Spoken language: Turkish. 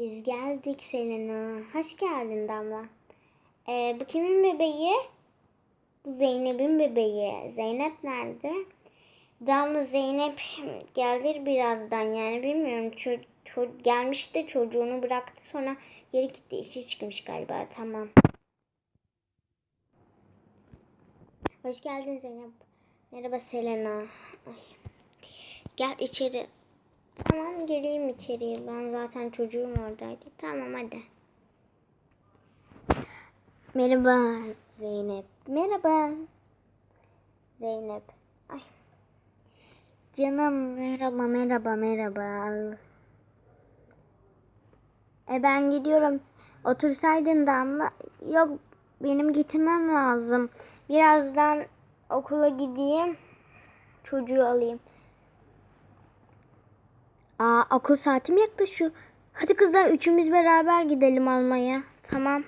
Biz geldik Selena. Hoş geldin Damla. Ee, bu kimin bebeği? Bu Zeynep'in bebeği. Zeynep nerede? Damla Zeynep gelir birazdan yani bilmiyorum. Ço- ço- gelmiş çocuğunu bıraktı sonra geri gitti. İşi çıkmış galiba. Tamam. Hoş geldin Zeynep. Merhaba Selena. Ay. Gel içeri. Tamam geleyim içeriye. Ben zaten çocuğum oradaydı. Tamam hadi. Merhaba Zeynep. Merhaba. Zeynep. Ay. Canım merhaba merhaba merhaba. E ben gidiyorum. Otursaydın Damla. Yok benim gitmem lazım. Birazdan okula gideyim. Çocuğu alayım. Aa okul saatim yaklaşıyor. Hadi kızlar üçümüz beraber gidelim almaya. Tamam.